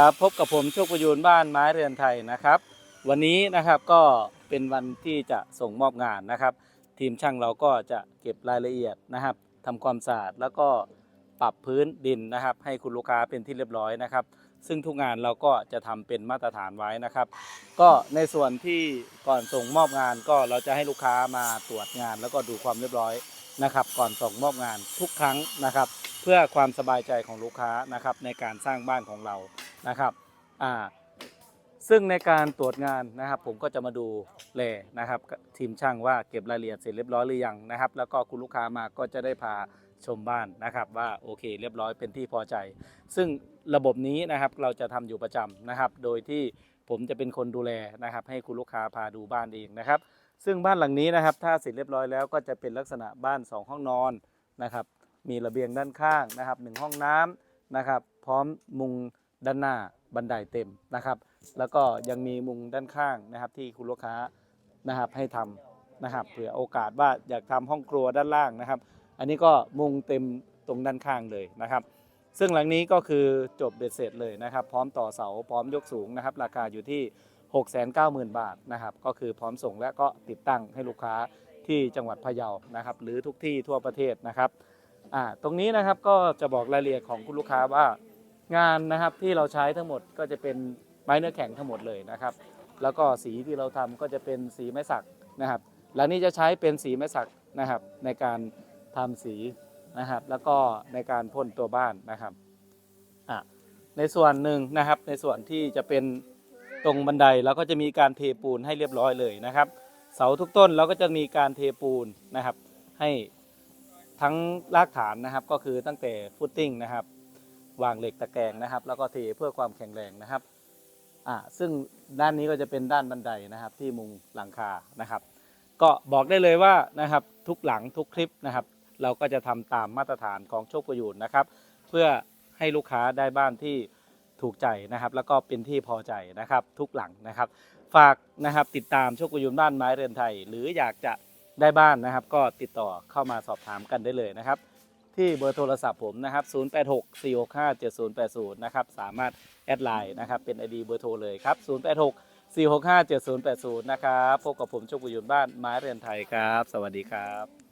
ครับพบกับผมโชคประยูนบ้านไม้เรือนไทยนะครับ วันนี้นะครับก็เป็นวันที่จะส่งมอบงานนะครับ ทีมช่างเราก็จะเก็บรายละเอียดนะครับทำความสะอาดแล้วก็ปรับพื้นดินนะครับ ให้คุณลูกค้าเป็นที่เรียบร้อยนะครับ ซึ่งทุกงานเราก็จะทำเป็นมาตรฐานไว้นะครับ ก็ในส่วนที่ก่อนส่งมอบงานก็เราจะให้ลูกค้ามาตรวจงาน แล้วก็ดูความเรียบร้อยนะครับ ก่อนส่งมอบงานทุกครั้งนะครับ เพื่อความสบายใจของลูกค้านะครับในการสร้างบ้านของเรา นะครับอ่าซึ่งในการตรวจงานนะครับ ผมก็จะมาดูแลนะครับทีมช่างว่าเก็บรายละเอียดเสร็จเรียบร้อยหรือยังนะครับ แล้วก็คุณลูกค้ามาก็จะได้พาชมบ้านนะครับ ว่าโอเคเรียบร้อยเป็นที่พอใจ ซึ่งระบบนี้นะครับเราจะทำอยู่ประจำนะครับ โดยที่ผมจะเป็นคนดูแลนะครับ ให้คุณลูกค้าพาดูบ้านเองนะครับ ซึ่งบ้านหลังนี้นะครับ ถ้าเสร็จเรียบร้อยแล้วก็จะเป็นลักษณะบ้าน 2 ห้องนอนนะครับ มีระเบียงด้านข้างนะครับหนึ่งห้องน้ำนะครับ พร้อมมุง ด้านหน้าบันไดเต็มนะครับ แล้วก็ยังมีมุงด้านข้างนะครับที่คุณลูกค้านะครับให้ทำนะครับเผื่อโอกาสว่าอยากทำห้องครัวด้านล่างนะครับ อันนี้ก็มุงเต็มตรงด้านข้างเลยนะครับ ซึ่งหลังนี้ก็คือจบเบ็ดเสร็จเลยนะครับ พร้อมต่อเสาพร้อมยกสูงนะครับ ราคาอยู่ที่ 690,000 บาทนะครับ ก็คือพร้อมส่งและก็ติดตั้งให้ลูกค้าที่จังหวัดพะเยานะครับ หรือทุกที่ทั่วประเทศนะครับอ่าตรงนี้นะครับก็จะบอกรายละเอียดของคุณลูกค้าว่า งานนะครับที่เราใช้ทั้งหมดก็จะเป็นไม้เนื้อแข็งทั้งหมดเลยนะครับ แล้วก็สีที่เราทำก็จะเป็นสีไม้สักนะครับหลังนี้จะใช้เป็นสีไม้สักนะครับในการทำสีนะครับ แล้วก็ในการพ่นตัวบ้านนะครับอะในส่วนหนึ่งนะครับ ในส่วนที่จะเป็นตรงบันไดเราก็จะมีการเทปูนให้เรียบร้อยเลยนะครับ เสาทุกต้นเราก็จะมีการเทปูนนะครับ ให้ทั้งรากฐานนะครับก็คือตั้งแต่ฟุตติ้งนะครับ วางเหล็กตะแกรงนะครับ แล้วก็เทเพื่อความแข็งแรงนะครับอ่าซึ่งด้านนี้ก็จะเป็นด้านบันไดนะครับ ที่มุงหลังคานะครับ ก็บอกได้เลยว่านะครับทุกหลังทุกคลิปนะครับ เราก็จะทำตามมาตรฐานของโชคประยูนนะครับ เพื่อให้ลูกค้าได้บ้านที่ถูกใจนะครับ แล้วก็เป็นที่พอใจนะครับ ทุกหลังนะครับ ฝากนะครับติดตามโชคประยูนบ้านไม้เรือนไทย หรืออยากจะได้บ้านนะครับ ก็ติดต่อเข้ามาสอบถามกันได้เลยนะครับ ที่เบอร์โทรศัพท์ผมนะครับ 0864657080 นะครับ สามารถแอดไลน์นะครับ เป็น ID เบอร์โทรเลยครับ 086 4657080 นะครับ พบกับผมโชคบุญยูนบ้านไม้เรียนไทยครับ สวัสดีครับ